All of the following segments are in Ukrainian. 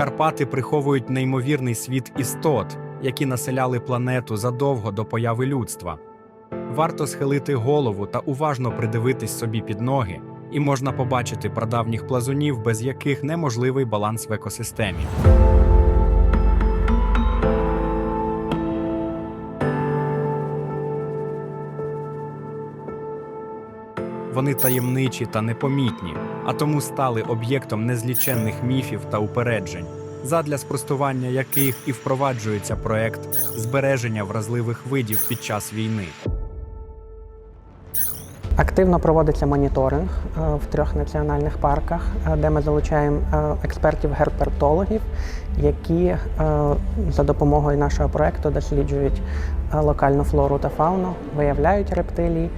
Карпати приховують неймовірний світ істот, які населяли планету задовго до появи людства. Варто схилити голову та уважно придивитись собі під ноги, і можна побачити прадавніх плазунів, без яких неможливий баланс в екосистемі. Вони таємничі та непомітні, а тому стали об'єктом незліченних міфів та упереджень, задля спростування яких і впроваджується проект збереження вразливих видів під час війни. Активно проводиться моніторинг е, в трьох національних парках, е, де ми залучаємо е, експертів-герпертологів, які за допомогою нашого проекту досліджують локальну флору та фауну, виявляють рептилії,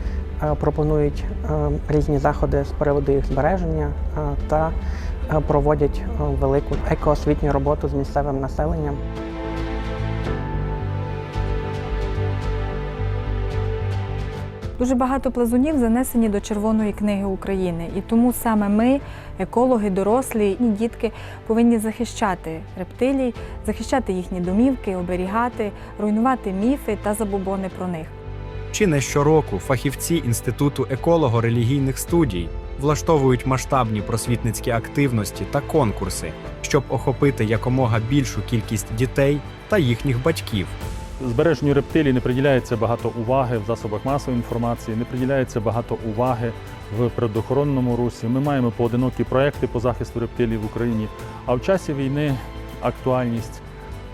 пропонують е, різні заходи з приводу їх збереження е, та е, проводять е, велику екоосвітню роботу з місцевим населенням. Дуже багато плазунів занесені до Червоної книги України, і тому саме ми, екологи, дорослі і дітки, повинні захищати рептилій, захищати їхні домівки, оберігати, руйнувати міфи та забобони про них. Чи не щороку фахівці Інституту еколого-релігійних студій влаштовують масштабні просвітницькі активності та конкурси, щоб охопити якомога більшу кількість дітей та їхніх батьків. Збереженню рептилій не приділяється багато уваги в засобах масової інформації, не приділяється багато уваги в природоохоронному русі. Ми маємо поодинокі проекти по захисту рептилій в Україні. А в часі війни актуальність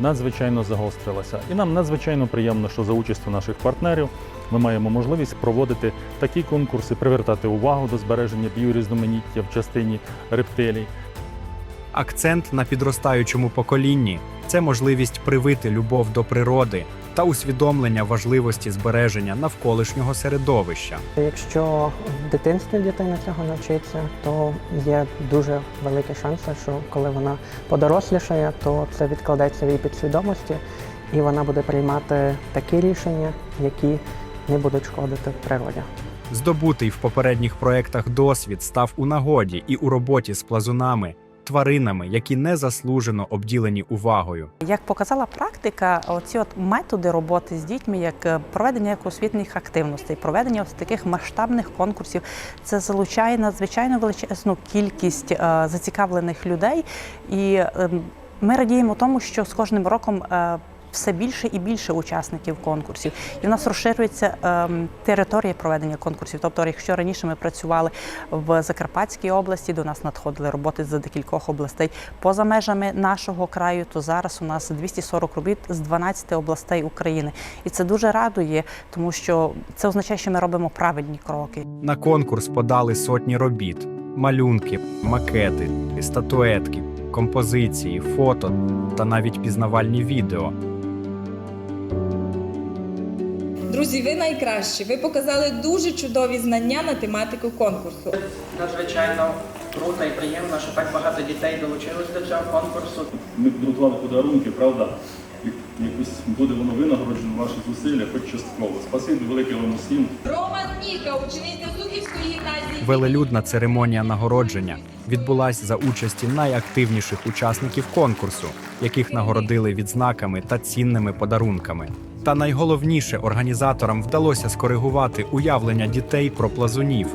надзвичайно загострилася. І нам надзвичайно приємно, що за участю наших партнерів ми маємо можливість проводити такі конкурси, привертати увагу до збереження біорізноманіття в частині рептилій. Акцент на підростаючому поколінні це можливість привити любов до природи та усвідомлення важливості збереження навколишнього середовища. Якщо в дитинстві дитина цього навчиться, то є дуже великі шанси, що коли вона подорослішає, то це відкладеться в її підсвідомості, і вона буде приймати такі рішення, які не будуть шкодити природі. Здобутий в попередніх проектах досвід став у нагоді і у роботі з плазунами, тваринами, які незаслужено обділені увагою. Як показала практика, оці от методи роботи з дітьми, як е, проведення освітніх активностей, проведення ось таких масштабних конкурсів, це залучає надзвичайно величезну кількість е, зацікавлених людей, і е, ми радіємо тому, що з кожним роком. Все більше і більше учасників конкурсів, і в нас розширюється ем, територія проведення конкурсів. Тобто, якщо раніше ми працювали в Закарпатській області, до нас надходили роботи з декількох областей поза межами нашого краю, то зараз у нас 240 робіт з 12 областей України, і це дуже радує, тому що це означає, що ми робимо правильні кроки. На конкурс подали сотні робіт: малюнки, макети, статуетки, композиції, фото та навіть пізнавальні відео. Друзі, ви найкращі. Ви показали дуже чудові знання на тематику конкурсу. Надзвичайно круто і приємно, що так багато дітей долучилось до цього конкурсу. Ми підготували подарунки, правда? Якось буде воно винагороджено ваші зусилля, хоч частково. Спасибі велике вам усім. Роман Ніка, учениця Зубівської гімназії. Велелюдна церемонія нагородження відбулась за участі найактивніших учасників конкурсу, яких нагородили відзнаками та цінними подарунками. Та найголовніше організаторам вдалося скоригувати уявлення дітей про плазунів.